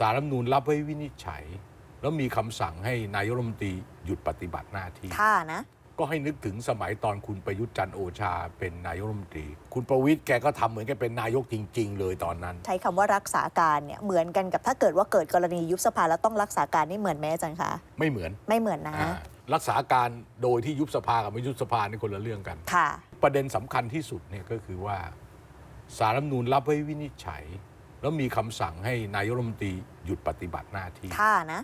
สารรัฐธรรมนูญรับไว้วินิจฉัย แล้วมีคำสั่งให้นายกรัฐมนตรีหยุดปฏิบัติหน้าที่ค่ะนะ ก็ให้นึกถึงสมัยตอนคุณประยุทธ์จันทร์โอชาเป็นนายกรัฐมนตรี คุณประวิตยแกก็ทำเหมือนแกเป็นนายกจริง ๆ เลยตอนนั้น ใช้คำว่ารักษาการเนี่ยเหมือนกันกับถ้าเกิดว่าเกิดกรณียุบสภาแล้วต้องรักษาการนี่เหมือนไหมอาจารย์คะ ไม่เหมือนไม่เหมือนนะ อ่ารักษาการโดยที่ยุบสภากับไม่ยุบสภานี่คนละเรื่องกัน ค่ะ ประเด็นสำคัญที่สุดเนี่ยก็คือว่าสารรัฐธรรมนูญรับไว้วินิจฉัย แล้วมีคำสั่งให้นายกรัฐมนตรีหยุดปฏิบัติหน้าที่ค่ะนะ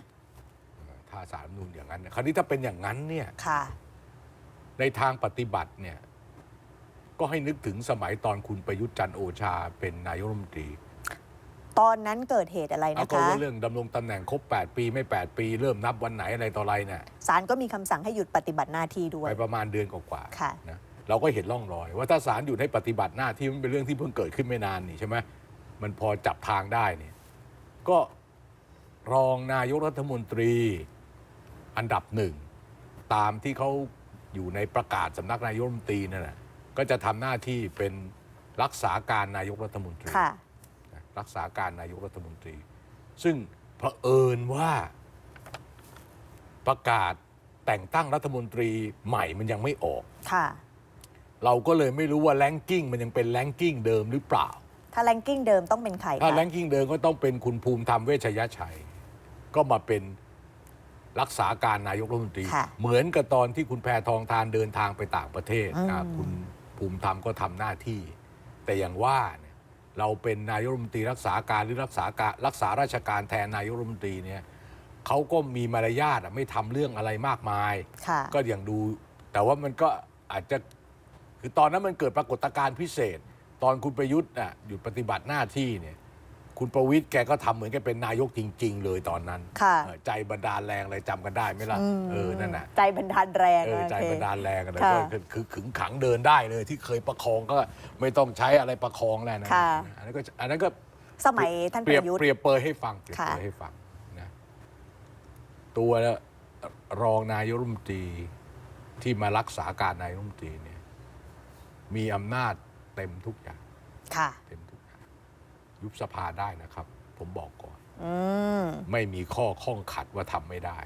ถ้าสารรัฐธรรมนูญอย่างนั้นนะคราวนี้ถ้าเป็นอย่างนั้นเนี่ยค่ะ ในทางปฏิบัติเนี่ยก็ให้นึกถึงสมัยตอนคุณประยุทธ์จันทร์โอชาเป็นนายกรัฐมนตรี ตอนนั้นเกิดเหตุอะไรเอานะก็คะ ว่าเรื่องดำรงตำแหน่งครบ 8 ปีไม่ 8 ปี เริ่มนับวันไหนอะไรต่ออะไรเนี่ยศาลก็มีคำสั่งให้หยุดปฏิบัติหน้าที่ด้วไปย ประมาณเดือนกว่าๆค่ะนะเราก็เห็นร่องรอย ว่าถ้าศาลหยุดให้ปฏิบัติหน้าที่มันเป็นเรื่องที่เพิ่งเกิดขึ้นไม่นานนี่ใช่ไหม มันพอจับทางได้เนี่ยก็รองนายกรัฐมนตรีอันดับหนึ่ง ตามที่เขาอยู่ในประกาศสำนักนายกรัฐมนตรีนั่นแหละก็จะทำหน้าที่เป็นรักษาการนายกรัฐมนตรี ค่ะนะรักษาการนายกรัฐมนตรี ซึ่งเผอิญว่าประกาศแต่งตั้งรัฐมนตรีใหม่มันยังไม่ออก ค่ะ เราก็เลยไม่รู้ว่าแลงกิ้งมันยังเป็นแลงกิ้งเดิมหรือเปล่า ถ้าแรงกิ้งเดิมต้องเป็นใครถ้าคะแลงกิ้งเดิมก็ต้องเป็นคุณภูมิธรรมเวชยชัย ก็มาเป็นรักษาการนายกรัฐมนตรีค่ะเหมือนกับตอนที่คุณแพทองทานเดินทางไปต่างประเทศอืมอ่าคุณภูมิธรรมก็ทำหน้าที่ แต่อย่างว่าเนี่ยเราเป็นนายกรัฐมนตรีรักษาการหรือรักษาการรักษาราชการแทนนายกรัฐมนตรีเนี่ยเขาก็มีมารยาทอะไม่ทำเรื่องอะไรมากมายค่ะก็อย่างดู แต่ว่ามันก็อาจจะคือตอนนั้นมันเกิดปรากฏการณ์พิเศษ ตอนคุณประยุทธ์น่ะหยุดปฏิบัติหน้าที่เนี่ยคุณประวิตยแกก็ทำเหมือนแกเป็นนายกจริง ๆ เลยตอนนั้นค่ะเออใจบันดาลแรงอะไรจำกันได้ไหมล่ะมเออนั่นน่ะใจบันดาลแรงเออใจโอเคบันดาลแรงกันเลยค่ะก็คือคือขึงขังเดินได้เลย ที่เคยประคองก็ไม่ต้องใช้อะไรประคองแล้วนะค่ะอันนั้นก็อันนั้นก็สมัยท่านเปปรียบระยุทธ์เปรียบเปรยให้ฟังเปรียบค่ะเปรยให้ฟังนะตัวรองนายกรัฐมนตรีที่มารักษาการนายกรัฐมนตรีเนี่ยมีอำนาจ เต็มทุกอย่างค่ะ เต็มทุกอย่างยุบสภาได้นะครับ ผมบอกก่อน อืม ไม่มีข้อข้องขัดว่าทำไม่ได้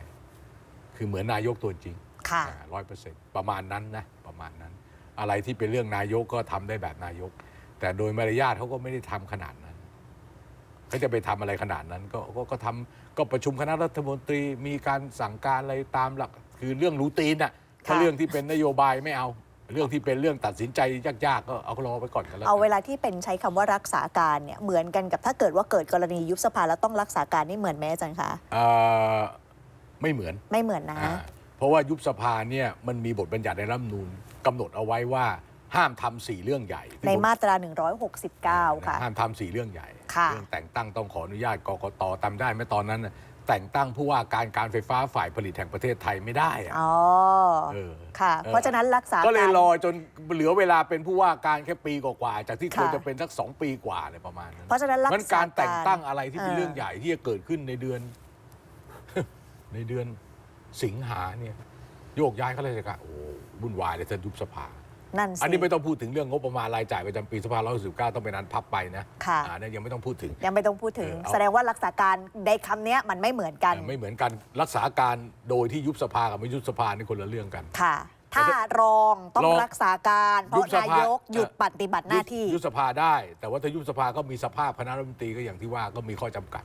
คือเหมือนนายกตัวจริงค่ะ ร้อยเปอร์เซ็นต์ประมาณนั้นนะประมาณนั้น อะไรที่เป็นเรื่องนายกก็ทำได้แบบนายก แต่โดยมารยาทเขาก็ไม่ได้ทำขนาดนั้นเขาจะไปทำอะไรขนาดนั้น ก็ก็ก็ทำก็ประชุมคณะรัฐมนตรีมีการสั่งการอะไรตามหลัก คือเรื่องรูตีนอะถ้าค่ะ เรื่องที่เป็นนโยบายไม่เอา เรื่องที่เป็นเรื่องตัดสินใจยากๆก็เอารอไปก่อนกันแล้วเอากัเวนลาที่เป็นใช้คำว่ารักษาการเนี่ยเหมือนกันกับถ้าเกิดว่าเกิดกรณียุบสภาแล้วต้องรักษาการนี่เหมือนไหมอาจารย์คะเอ่อไม่เหมือนไม่เหมือนนะอ่าเพราะว่ายุบสภาเนี่ยมันมีบทบัญญัติในรัฐธรรมนูญกำหนดเอาไว้ว่าห้ามทำสี่เรื่องใหญ่ ในมาตรา 169 ค่ะ ห้ามทำสี่เรื่องใหญ่ค่ะ เรื่องแต่งตั้งต้องขออนุญาตกกตตามได้ไหมตอนนั้นน่ะแต่งตั้งผู้ว่าการการไฟฟ้าฝ่ายผลิตแห่งประเทศไทยไม่ได้อะอ๋อเออค่ะเออเพราะฉะนั้นรักษาก็เลยการรอจนเหลือเวลาเป็นผู้ว่าการแค่ปีกว่าๆจากที่ควรค่ะจะเป็นสักสองปีกว่าอะไรประมาณนั้นเพราะฉะนั้นรักษามันการแต่งตั้งอะไรที่เป็นเออเรื่องใหญ่ที่จะเกิดขึ้นในเดือน ในเดือนสิงหาเนี่ยโยกย้ายข้าราชการโอ้วุ่นวายเลยท่านยุบสภา นั่นสิ อันนี้ไม่ต้องพูดถึงเรื่องงบประมาณรายจ่ายประจำปี2519ต้องเป็นอันพับไปนะค่ะ อ่าเนี่ยยังไม่ต้องพูดถึง ยังไม่ต้องพูดถึง เออเอา แสดงว่ารักษาการในคำเนี้ยมันไม่เหมือนกันไม่เหมือนกันรักษาการโดยที่ยุบสภากับไม่ยุบสภานี่คนละเรื่องกัน ค่ะ ถ้ารองต้องรองรักษาการ เพยุราะบสนาภายกหยุดปฏิบัติหน้าที่ยุบสภาได้ แต่ว่าถ้ายุบสภาก็มีสภาพคณะรัฐมนตรีก็อย่างที่ว่าก็มีข้อจำกัด